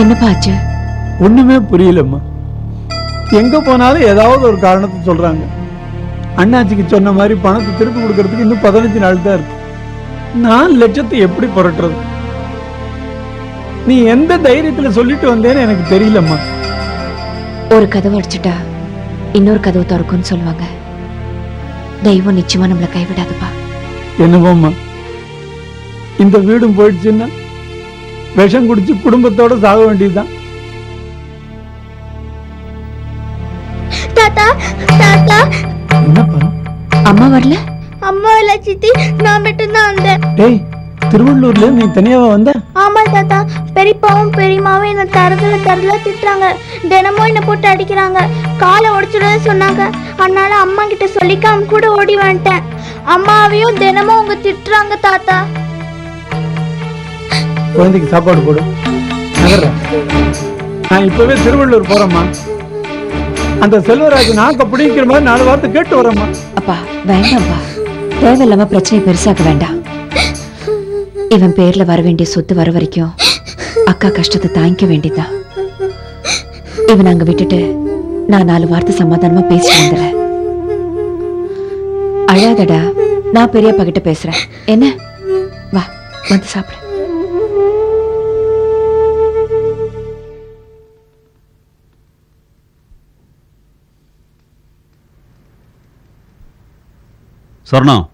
என்னப்பா ஆச்சு? ஒண்ணுமே புரியலம்மா. எங்க போனாலும் ஏதாவது ஒரு காரணத்தை சொல்றாங்க. அண்ணாச்சிக்கு சொன்ன மாதிரி பணத்தை திருப்பி கொடுக்கறதுக்கு இன்னும் பதினஞ்சு நாள் தான் இருக்கு. நாலு லட்சத்தை எப்படி புரட்டுறது? நீ எந்த தைரியத்துல சொல்லிட்டு வந்தேன்னு எனக்கு தெரியலம்மா. ஒரு கதவு அடிச்சுட்டா இன்னொரு கதவு திறக்கும்னு சொல்லுவாங்க. தெய்வம் நிச்சயமா நம்மள கைவிடாதுப்பா. என்னவோம்மா? இந்த வீடும் போயிடுச்சுன்னா விஷம் குடிச்சு குடும்பத்தோட சாக வேண்டியதுதான். தாத்தா தாத்தா. என்னப்பா? அம்மா வரல? அம்மா இல்ல சித்தி நான் மட்டும்தான் வந்தேன். டேய் திருவள்ளூர்ல நீ தனியாவா வந்த? ஆமா தாத்தா பெரியப்பாவும் பெரியமாவும் என்ன தரதுல தரல திட்டுறாங்க. தினமும் என்ன போட்டு அடிக்கிறாங்க. காலை உடைச்சிடுறது சொன்னாங்க. அதனால அம்மா கிட்ட சொல்லிக்காம கூட ஓடி வந்துட்டேன். அம்மாவையும் தினமும் அவங்க திட்டுறாங்க தாத்தா. குழந்தைக்கு சாப்பாடு போடு. நகர்றேன். நான் இப்பவே திருவள்ளூர் போறேம்மா. அந்த செல்வராஜ் நாக்க பிடிக்கிற மாதிரி நாலு வார்த்தை கேட்டு வரேம்மா. அப்பா வேண்டாம்ப்பா. தேவையில்லாம பிரச்சனை பெருசாக்க வேண்டாம். இவன் பேர்ல வர வேண்டிய சொத்து வர வரைக்கும் அக்கா கஷ்டத்தை தாங்கிக்க வேண்டியதான் இவன் அங்க விட்டுட்டு நான் நாலு வார்த்தை சமாதானமா பேசிட்டு வந்துடுறேன். அழாதடா நான் பெரியப்பா கிட்ட பேசுறேன். என்ன? வா வந்து சாப்பிடு. சொர்ணம்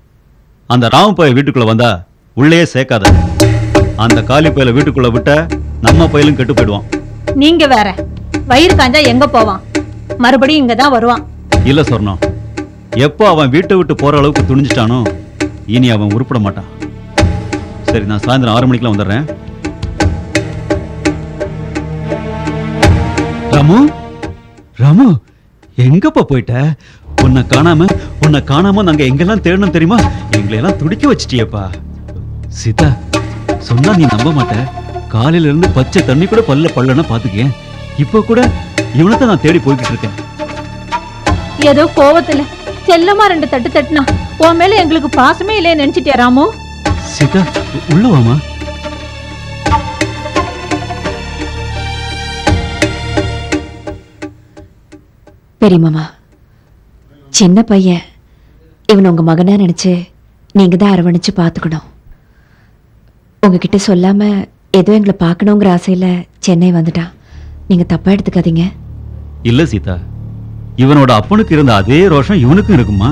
அந்த ராம பைய வீட்டுக்குள்ள வந்தா உள்ளேயே சேர்க்காத. அந்த காலி பையில வீட்டுக்குள்ள விட்ட நம்ம பையலும் கெட்டு போயிடுவான். நீங்க வேற. வயிறு காஞ்சா எங்க போவான்? மறுபடியும் இங்க தான் வருவான். இல்ல சொர்ணம் எப்போ அவன் வீட்டை விட்டு போற அளவுக்கு துணிஞ்சிட்டானோ இனி அவன் உருப்பட மாட்டான். சரி நான் சாயந்தரம் ஆறு மணிக்கெல்லாம் வந்துடுறேன். ராமு? ராமு எங்கப்பா போயிட்ட? உன்னை காணாம உன்னை காணாம நாங்க எங்கெல்லாம் தேடணும் தெரியுமா? எங்களை எல்லாம் துடிக்க வச்சிட்டியப்பா. சீதா சொன்னா நீ நம்ப மாட்ட. காலையில இருந்து பச்சை தண்ணி கூட பல்ல பல்லனா பாத்துக்கேன் இப்போ கூட இவனை நான் தேடி போய்கிட்டு இருக்கேன். ஏதோ கோவத்துல செல்லமா ரெண்டு தட்டு தட்டுனா உன் மேல எங்களுக்கு பாசமே இல்லையே நினைச்சிட்டியா ராமு? சீதா உள்ள வாமா பெரியமாமா சின்ன பையன். இவன் உங்க மகனா நினைச்சு நீங்க தான் அரவணைச்சு பார்த்துக்கணும். உங்ககிட்ட சொல்லாம ஏதோ எங்களை பார்க்கணுங்கிற ஆசையில சென்னை வந்துட்டான். நீங்க தப்பா எடுத்துக்காதீங்க. இல்ல சீதா இவனோட அப்பனுக்கு இருந்த அதே ரோஷம் இவனுக்கும் இருக்குமா?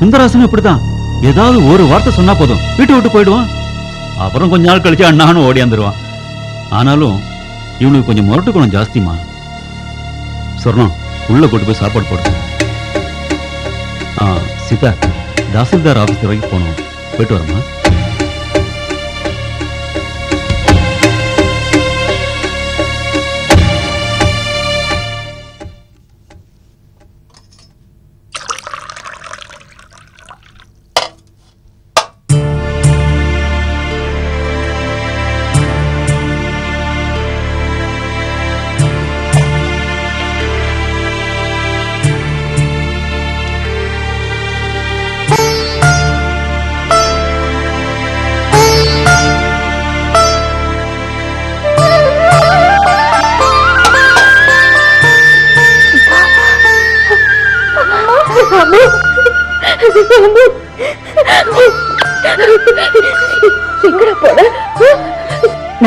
சுந்தராசன் இப்படிதான் ஏதாவது ஒரு வார்த்தை சொன்னா போதும். வீட்டு விட்டு போயிடுவான். அப்புறம் கொஞ்ச நாள் கழிச்சு அண்ணான்னு ஓடியாந்துருவான் ஆனாலும் இவனுக்கு கொஞ்சம் முரட்டு குணம் ஜாஸ்திமா சொர்ணம் உள்ள கூட்டு போய் சாப்பாடு போட்டு ஆ தாசில்தார் ஆஃபீஸ் வரைக்கும் போகணும். போயிட்டு வரமா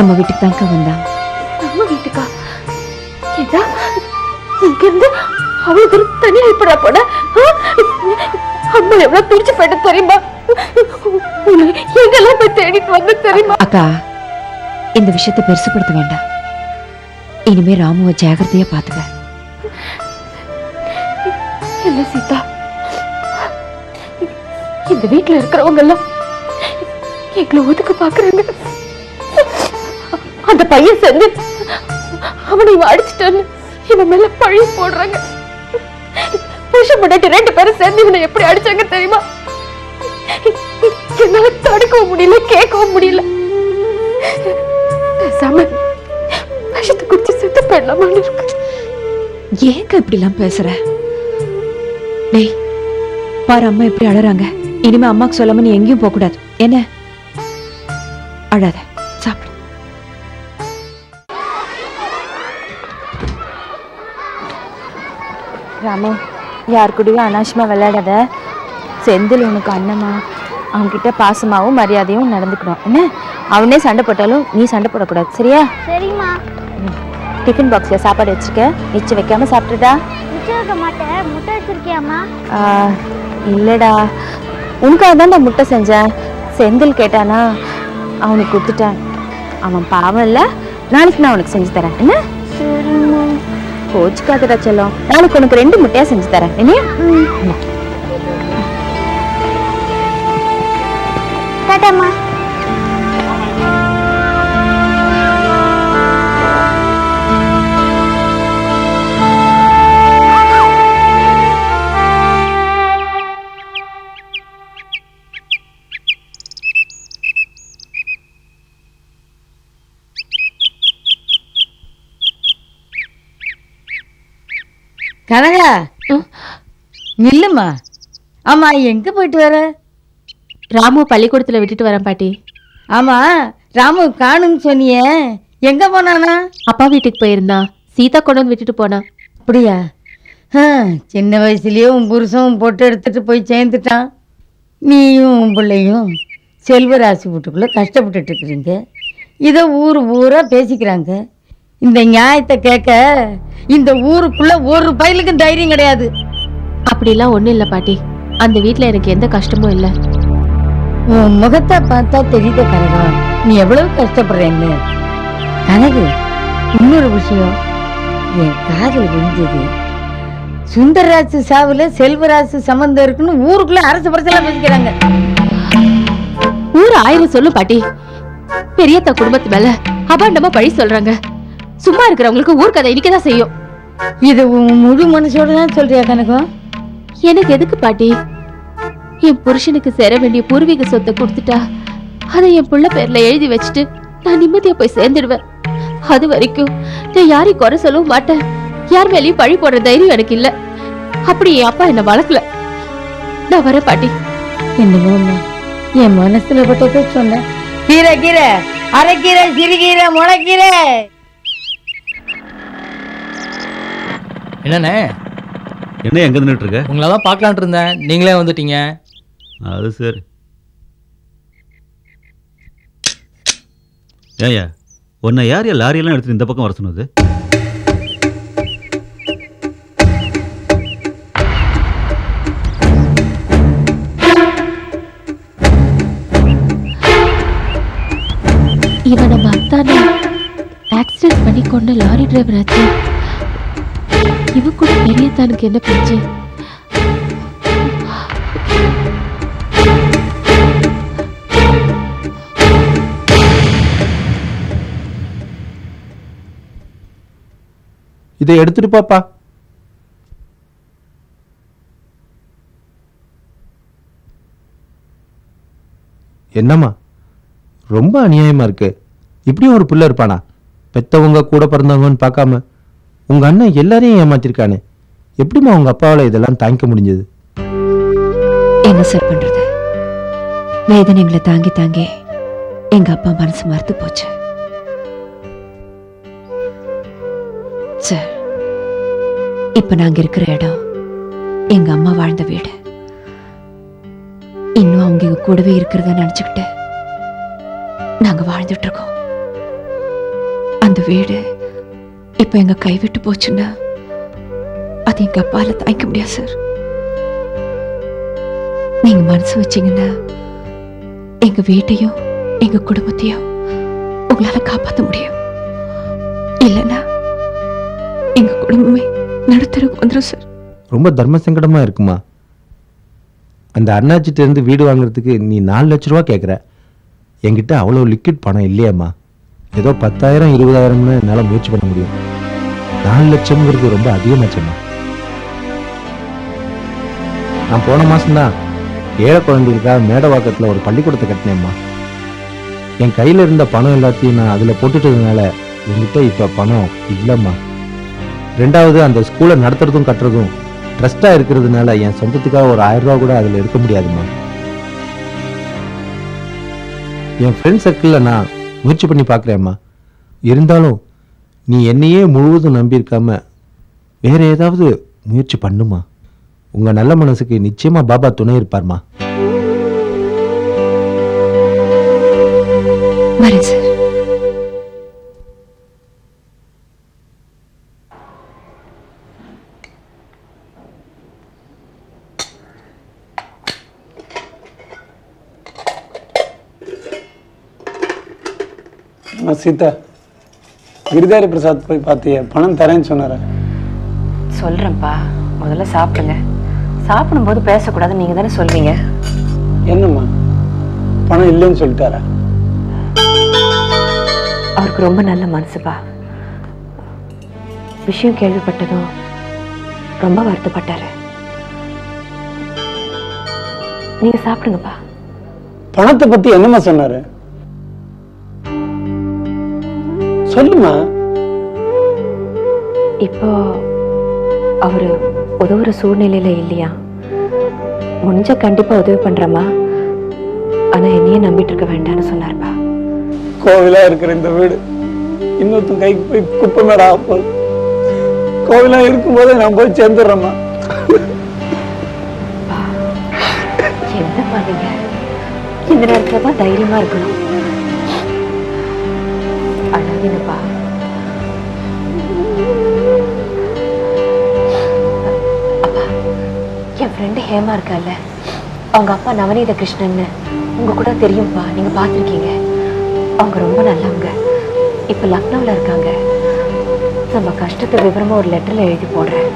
நம்ம வீட்டுக்கு தான்க்கா வந்தான் அம்மா வீட்டுக்கா? ஏதா இங்க இருந்து அவ்வளவு தூரம் தனியா எப்படா போட? அம்மா எவ்வளவு பிரிச்சு போயிட்டு தெரியுமா? எங்கெல்லாம் போய் தேடிட்டு வந்து தெரியுமா? அக்கா இந்த விஷயத்தை பெருசுப்படுத்த வேண்டாம். இனிமே ராமுவை ஜாகிரதையா பாத்துக்க. இல்ல சீதா. இந்த வீட்டுல இருக்கிறவங்க எல்லாம் எங்களை ஒதுக்க பாக்குறாங்க. அந்த பையன் சேர்ந்து அவனை இவன் அடிச்சிட்டான்னு இவன் மேல பழி போடுறாங்க. புருஷன் முன்னாடி ரெண்டு பேரும் சேர்ந்து இவனை எப்படி அடிச்சாங்க தெரியுமா? என்னால தடுக்கவும் முடியல கேட்கவும் முடியல. பேசாம விஷத்தை குடிச்சு செத்து போயிடலாமான்னு இருக்கு. ஏங்க இப்படி எல்லாம் பேசுற? டேய் பாரு அம்மா எப்படி அழறாங்க. இனிமே அம்மாக்கு சொல்லாம நீ எங்கேயும் போக கூடாது என்ன? அழாத. ராமு யார் கூடயும் அனாவசியமா விளையாடாத செந்தில் உனக்கு அண்ணமா அவன்கிட்ட பாசமாவும் மரியாதையும் நடந்துக்கணும். என்ன? அவனே சண்டை போட்டாலும் நீ சண்டை போடக்கூடாது சரியா? சரிம்மா. டிஃபன் பாக்ஸ்ல சாப்பாடு வச்சிருக்க எச்சு வைக்காம சாப்பிட்டுடா. மிச்சம் வைக்க மாட்டேன். முட்டை வச்சிருக்கியாம்மா? ஆ, இல்லடா. உனக்காக தான் நான் முட்டை செஞ்சேன். செந்தில் கேட்டானா அவனுக்கு கொடுத்துட்டேன். அவன் பாவம் இல்ல. நாளைக்கு நான் உனக்கு செஞ்சு தரேன். என்ன? கோச்சுக்காதடா செல்லம் நாளைக்கு உனக்கு ரெண்டு முட்டையா செஞ்சு தரேன் என்னையா டாட்டாம்மா நில்லுமா? ஆமா எங்க போயிட்டு வர? ராமு பள்ளிக்கூடத்துல விட்டுட்டு வரேன் பாட்டி. ஆமா ராமு காணுன்னு சொன்னியே. எங்க போனானா? அப்பா வீட்டுக்கு போயிருந்தான் சீதா கொண்டு வந்து விட்டுட்டு போனா. அப்படியா? சின்ன வயசுலயே உன் புருஷன் பொட்டு எடுத்துட்டு போய் சேர்ந்துட்டான். நீயும் உன் பிள்ளையும் செல்வராசி வீட்டுக்குள்ள கஷ்டப்பட்டுட்டு இருக்கிறீங்க. இதை ஊர் ஊரா பேசிக்கிறாங்க. இந்த நியாயத்தை கேட்க இந்த ஊருக்குள்ள ஒரு பயலுக்கும் தைரியம் கிடையாது. அப்படிலாம் ஒண்ணும் இல்ல பாட்டி. அந்த வீட்ல எனக்கு எந்த கஷ்டமும் இல்ல. உன் முகத்தை பார்த்தா தெரியுத கனகா. நீ எவ்வளவு கஷ்டப்படுறேன்னு. கனகு இன்னொரு விஷயம். என் காதல் விழுந்தது. சுந்தரராஜு சாவுல செல்வராஜு சம்பந்தம் இருக்குன்னு ஊருக்குள்ள அரசு பரசெல்லாம் பேசிக்கிறாங்க. ஊர் ஆயிரம் சொல்லும் பாட்டி. பெரியத்த குடும்பத்து மேல அபாண்டமா பழி சொல்றாங்க. சும்மா இருக்கிறவங்களுக்கு ஊர் கதை இனிக்கதான் செய்யும். இது முழு மனசோட தான் சொல்றியா கனகம் எனக்கு எதுக்கு பாட்டி? என் புருஷனுக்கு சேர வேண்டிய பூர்வீக சொத்தை கொடுத்துட்டா அதை என் புள்ள பேர்ல எழுதி வச்சுட்டு நான் நிம்மதியா போய் சேர்ந்துடுவேன். அது வரைக்கும் நான் யாரையும் குறை சொல்லவும் மாட்டேன். யார் மேலயும் பழி போடுற தைரியம் எனக்கு இல்ல. அப்படி என் அப்பா என்ன வளர்க்கல. நான் வரேன் பாட்டி. என்னமோம்மா என் மனசுல பட்டதை சொன்னேன் கீரை கீரை அரைக்கீரை சிறுகீரை முளைக்கீரை. என்னண்ணே? என்ன எங்க நின்றுட்டு இருக்க உங்களை தான் பார்க்கலான்ட்டு இருந்தேன். நீங்களே வந்துட்டீங்க. அது சரி. ஏயா உன்னை யார் யா லாரியெல்லாம் எடுத்துட்டு இந்த பக்கம் வர சொன்னது? இவன் நம்ம அத்தானே ஆக்சிடென்ட் பண்ணி கொண்ட லாரி டிரைவர் ஆச்சு. இவன் கூட பெரியத்தானுக்கு என்ன பிரச்சனை? இதை எடுத்துட்டு பாப்பா. என்னம்மா? ரொம்ப அநியாயமா இருக்கு. இப்படியும் ஒரு பிள்ளை இருப்பானா? பெத்தவங்க கூட பிறந்தவங்கன்னு பார்க்காம உங்க அண்ணன் எல்லாரையும் ஏமாத்திருக்கானே. எப்படிம்மா உங்க அப்பாவால இதெல்லாம் தாங்கிக்க முடிஞ்சது? என்ன சார் பண்றது? வேதனைங்களை தாங்கி தாங்கி எங்க அப்பா மனசு மறுத்து போச்சு. சார் இப்ப நாங்க இருக்கிற இடம் எங்க அம்மா வாழ்ந்த வீடு. இன்னும் அவங்க எங்க கூடவே இருக்கிறத நினைச்சுக்கிட்டு நாங்க வாழ்ந்துட்டு இருக்கோம். அந்த வீடு இப்போ எங்க கைவிட்டு போச்சுன்னா அது எங்க அப்பால தாங்கிக்க முடியாது சார். நீங்க மனசு வச்சீங்கன்னா எங்க வீட்டையும் எங்க குடும்பத்தையும் உங்களால காப்பாத்த முடியும். இல்லைன்னா எங்க குடும்பமே நடுத்தருக்கு வந்துடும் சார். ரொம்ப தர்ம சங்கடமா இருக்குமா? அந்த அண்ணாச்சிட்ட இருந்து வீடு வாங்குறதுக்கு நீ நாலு லட்ச ரூபா கேட்குற என்கிட்ட அவ்வளோ லிக்விட் பணம் இல்லையாம்மா. ஏதோ பத்தாயிரம் இருபதாயிரம்னு என்னால் முயற்சி பண்ண முடியும். நாலு லட்சம்ங்கிறது ரொம்ப அதிகமாச்சம்மா நான் போன மாசம்தான் ஏழை குழந்தைகளுக்காக மேடவாக்கத்தில் ஒரு பள்ளிக்கூடத்தை கட்டினேம்மா. என் கையில் இருந்த பணம் எல்லாத்தையும் நான் அதில் போட்டுட்டதுனால என்கிட்ட இப்போ பணம் இல்லைம்மா. ரெண்டாவது அந்த ஸ்கூலை நடத்துறதும் கட்டுறதும் ட்ரஸ்டாக இருக்கிறதுனால என் சொந்தத்துக்காக ஒரு ஆயிரம் ரூபா கூட அதில் எடுக்க முடியாதும்மா. என் ஃப்ரெண்ட் சர்க்கிளில் நான் முயற்சி பண்ணி பார்க்குறேம்மா இருந்தாலும் நீ என்னையே முழுவதும் நம்பியிருக்காம வேற ஏதாவது முயற்சி பண்ணுமா? உங்கள் நல்ல மனசுக்கு நிச்சயமாக பாபா துணை இருப்பார்மா? வரேன் சார் அம்மா சீதா. கிரிதாரி பிரசாத் போய் பார்த்தியே? பணம் தரேன்னு சொன்னார. சொல்றேன்ப்பா. முதல்ல சாப்பிடுங்க. சாப்பிடும்போது பேசக்கூடாது நீங்க தானே சொல்வீங்க என்னம்மா? பணம் இல்லைன்னு சொல்லிட்டாரா? அவருக்கு ரொம்ப நல்ல மனசுப்பா. விஷயம் கேள்விப்பட்டதும் ரொம்ப வருத்தப்பட்டாரு. நீங்க சாப்பிடுங்கப்பா. பணத்தை பத்தி என்னம்மா சொன்னாரு? சொல்லுமா? இப்போ அவரு உதவுற சூழ்நிலையில இல்லையா? முடிஞ்ச கண்டிப்பா உதவி பண்றேம்மா. ஆனா என்னையே நம்பிட்டு இருக்க வேண்டாம்னு சொன்னார்ப்பா. கோவிலா இருக்கிற இந்த வீடு இன்னொருத்தன் கைக்கு போய் குப்பை மேடா போகுது கோவிலா இருக்கும்போதே நான் போய் சேர்ந்துடுறேம்மா. என்ன பண்ணீங்க இந்த நேரத்துல தான் தைரியமா இருக்கணும். அழாதீங்கப்பா அப்பா என் ஃப்ரெண்டு ஹேமா இருக்கால்ல. அவங்க அப்பா நவநீத கிருஷ்ணன்னு உங்க கூட தெரியும்ப்பா நீங்க பார்த்துருக்கீங்க. அவங்க ரொம்ப நல்லவங்க. இப்ப லக்னோவில் இருக்காங்க. நம்ம கஷ்டத்தை விவரமா ஒரு லெட்டர்ல எழுதி போடுறேன்.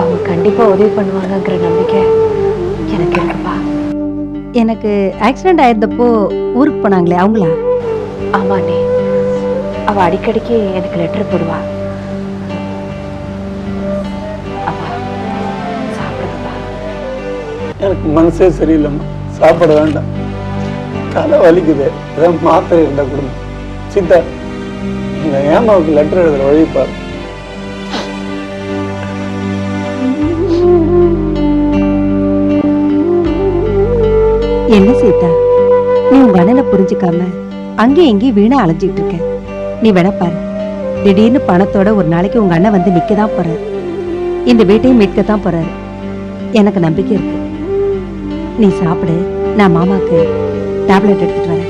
அவங்க கண்டிப்பா உதவி பண்ணுவாங்கங்கிற நம்பிக்கை எனக்கு இருக்குப்பா. எனக்கு ஆக்சிடென்ட் ஆயிருந்தப்போ ஊருக்கு போனாங்களே அவங்களா? ஆமாண்ணே அவ அடிக்கடிக்கு எனக்கு லெட்டர் போடுவா. அப்பா சாப்பிடுங்கப்பா. எனக்கு மனசே சரியில்லைம்மா. சாப்பிட வேண்டாம். தலை வலிக்குது. ஏதாவது மாத்திரை இருந்தா கொடுங்க சீதா இந்த ஏமாவுக்கு லெட்டர் எழுதுற வழி பாரு. என்ன சீதா? நீ உங்க அண்ணனை புரிஞ்சுக்காம அங்கேயும் இங்கேயும் வீணா அலைஞ்சிட்டு இருக்க நீ வேணா பாரு. திடீர்னு பணத்தோட ஒரு நாளைக்கு உங்க அண்ணன் வந்து நிக்க தான் போறாரு. இந்த வீட்டையும் மீட்க தான் போறாரு. எனக்கு நம்பிக்கை இருக்கு. நீ சாப்பிடு. நான் மாமாக்கு டேப்லெட் எடுத்துட்டு வரேன்.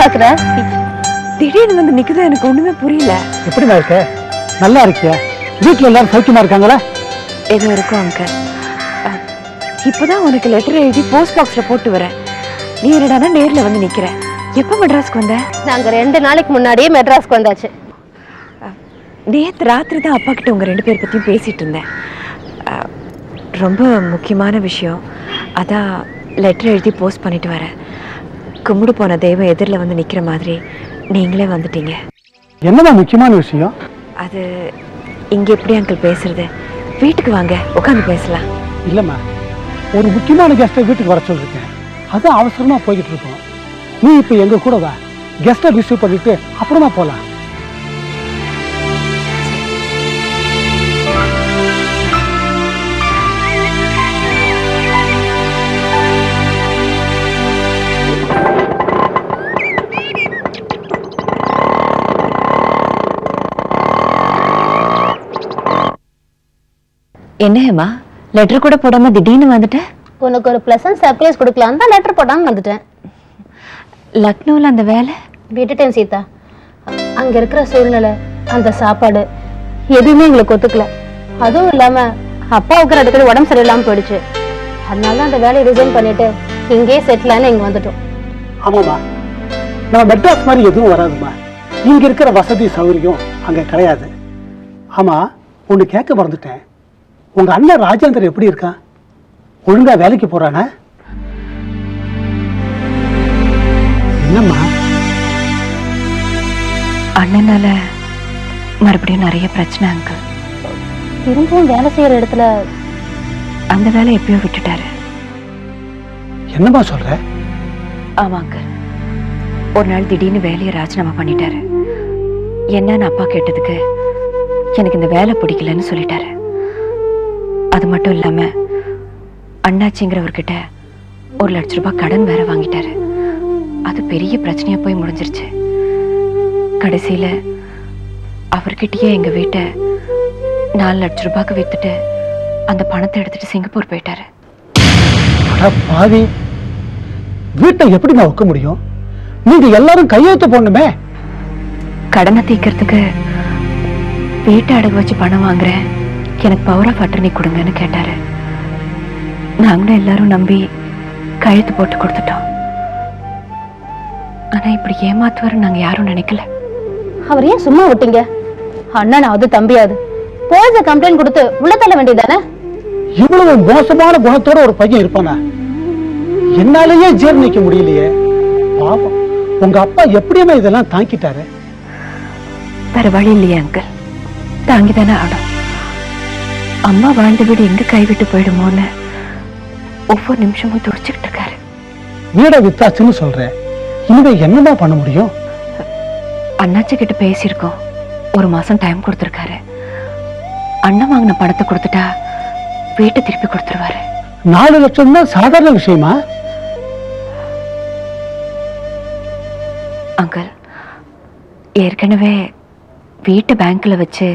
பாக்குற? திடீர்னு வந்து நிக்குது எனக்கு ஒண்ணுமே புரியல. எப்படிமா இருக்க? நல்லா இருக்கியா? வீட்டுல எல்லாரும் சௌக்கியமா இருக்காங்களா? ஏதோ இருக்கும் அங்கிள் இப்பதான் உனக்கு லெட்டர் எழுதி போஸ்ட் பாக்ஸ்ல போட்டு வரேன். நீ என்னடானா நேர்ல வந்து நிக்கிற எப்ப மெட்ராஸ்க்கு வந்த? நாங்க ரெண்டு நாளைக்கு முன்னாடியே மெட்ராஸ்க்கு வந்தாச்சு. நேத்து ராத்திரி தான் அப்பா கிட்ட உங்க ரெண்டு பேர் பத்தியும் பேசிட்டு இருந்தேன். ரொம்ப முக்கியமான விஷயம். அதான் லெட்டர் எழுதி போஸ்ட் பண்ணிட்டு வரேன். கும்பிடு போன தெய்வம் எதிரில் வந்து நிக்கிற மாதிரி நீங்களே வந்துட்டீங்க. என்னதான் முக்கியமான விஷயம்? அது இங்க எப்படி அங்கிள் பேசுறது? வீட்டுக்கு வாங்க உட்காந்து பேசலாம். இல்லம்மா ஒரு முக்கியமான கெஸ்ட்டை வீட்டுக்கு வர சொல்லிருக்கேன். அது அவசரமா போய்கிட்டு இருக்கோம். நீ இப்ப எங்க கூட வா. கெஸ்ட்டை ரிசீவ் பண்ணிட்டு அப்புறமா போலாம். என்ன ஹேமா? லெட்டர் கூட போடாம திடீர்னு வந்துட்ட? உனக்கு ஒரு பிளசன்ட் சர்ப்ரைஸ் கொடுக்கலாம் தான் லெட்டர் போடாம வந்துட்டேன். லக்னோவில் அந்த வேலை? விட்டுட்டேன் சீதா. அங்க இருக்கிற சூழ்நிலை அந்த சாப்பாடு எதுவுமே எங்களுக்கு ஒத்துக்கல. அதுவும் இல்லாம அப்பாவுக்கு அடிக்கடி உடம்பு சரியில்லாம போயிடுச்சு. அதனால தான் அந்த வேலையை ரிசைன் பண்ணிட்டு இங்கேயே செட்டில் ஆன இங்க வந்துட்டோம். ஆமாம்மா. நம்ம மெட்ராஸ் மாதிரி எதுவும் வராதும்மா. இங்க இருக்கிற வசதி சௌகரியம் அங்க கிடையாது. ஆமா ஒன்று கேட்க மறந்துட்டேன். உங்க அண்ணன் ராஜேந்தர் எப்படி இருக்கான்? ஒழுங்கா வேலைக்கு போறானா? என்னம்மா? அண்ணனால மறுபடியும் நிறைய பிரச்சனை அங்கிள் திரும்பவும் வேலை செய்யற இடத்துல அந்த வேலை எப்பயோ விட்டுட்டாரு. என்னம்மா சொல்ற? ஆமா அங்கிள் ஒரு நாள் திடீர்னு வேலையை ராஜினாமா பண்ணிட்டாரு. என்னன்னு அப்பா கேட்டதுக்கு எனக்கு இந்த வேலை பிடிக்கலன்னு சொல்லிட்டாரு. அது மட்டும் இல்லாம அண்ணாச்சிங்கிறவர்கிட்ட ஒரு லட்ச ரூபாய் கடன் வேற வாங்கிட்டாரு. அது பெரிய பிரச்சனையா போய் முடிஞ்சிருச்சு. கடைசியில அவர்கிட்டயே எங்க வீட்டை நாலு லட்ச ரூபாய்க்கு வித்துட்டு அந்த பணத்தை எடுத்துட்டு சிங்கப்பூர் போயிட்டாரு. பாவி. வீட்டை எப்படிம்மா வைக்க முடியும்? நீங்க எல்லாரும் கையெழுத்து போடணுமே. கடனை தீர்க்கறதுக்கு வீட்டை அடகு வச்சு பணம் வாங்குறேன். எனக்கு பவர் ஆஃப் அட்டர்னி கொடுங்கன்னு கேட்டாரு. நாங்களும் எல்லாரும் நம்பி கழுத்து போட்டு கொடுத்துட்டோம். ஆனா இப்படி ஏமாத்துவாரு நாங்க யாரும் நினைக்கல. அவர் ஏன் சும்மா விட்டீங்க? அண்ணனாவது தம்பியாவது போலீஸ் கம்ப்ளைண்ட் கொடுத்து உள்ள தள்ள வேண்டியதானே இவ்வளவு மோசமான குணத்தோட ஒரு பையன் இருப்பானா? என்னாலேயே ஜீரணிக்க முடியலையே. பாவம். உங்க அப்பா எப்படியுமே இதெல்லாம் தாங்கிட்டாரு. வேற வழி இல்லையே அங்கிள் தாங்கி தானே ஆடும் அம்மா வாழ்ந்த வீடு எங்க கைவிட்டு போயிடுமோன்னு ஒவ்வொரு நிமிஷமும் துடிச்சுக்கிட்டு இருக்காரு. வீடை வித்தாச்சுன்னு சொல்றேன் இனிமே என்னமா பண்ண முடியும்? அண்ணாச்சி கிட்ட பேசியிருக்கோம். ஒரு மாசம் டைம் கொடுத்துருக்காரு. அண்ணன் வாங்கின பணத்தை கொடுத்துட்டா வீட்டை திருப்பி கொடுத்துருவாரு. நாலு லட்சம் தான் சாதாரண விஷயமா? அங்கிள் ஏற்கனவே வீட்டு பேங்க்ல வச்சு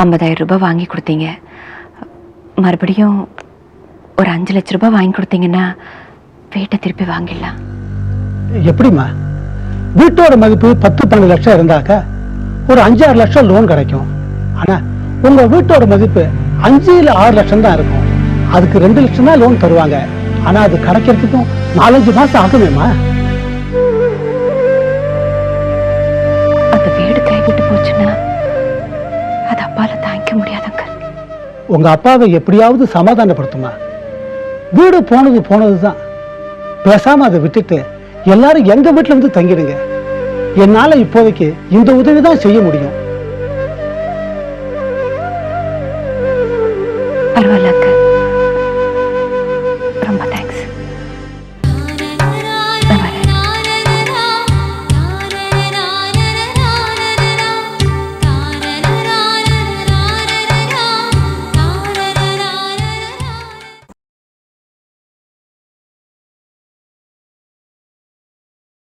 ஐம்பதாயிரம் ரூபாய் வாங்கி கொடுத்தீங்க. மறுபடியும் ஒரு அஞ்சு லட்ச ரூபாய் வாங்கி கொடுத்தீங்கன்னா வீட்டை திருப்பி வாங்கிடலாம். எப்படிம்மா? வீட்டோட மதிப்பு பத்து பன்னெண்டு லட்சம் இருந்தாக்கா ஒரு அஞ்சாறு லட்சம் லோன் கிடைக்கும். ஆனா உங்க வீட்டோட மதிப்பு அஞ்சு இல்ல ஆறு லட்சம் தான் இருக்கும். அதுக்கு ரெண்டு லட்சம் தான் லோன் தருவாங்க. ஆனா அது கிடைக்கிறதுக்கும் நாலஞ்சு மாசம் ஆகுமேம்மா? அந்த வீடு கைவிட்டு போச்சுன்னா அது அப்பால தாங்கிக்க முடியாது அங்கிள். உங்க அப்பாவை எப்படியாவது சமாதானப்படுத்துமா? வீடு போனது போனதுதான். பேசாம அதை விட்டுட்டு எல்லாரும் எங்க வீட்டுல இருந்து தங்கிடுங்க. என்னால இப்போதைக்கு இந்த உதவி தான் செய்ய முடியும். பரவாயில்ல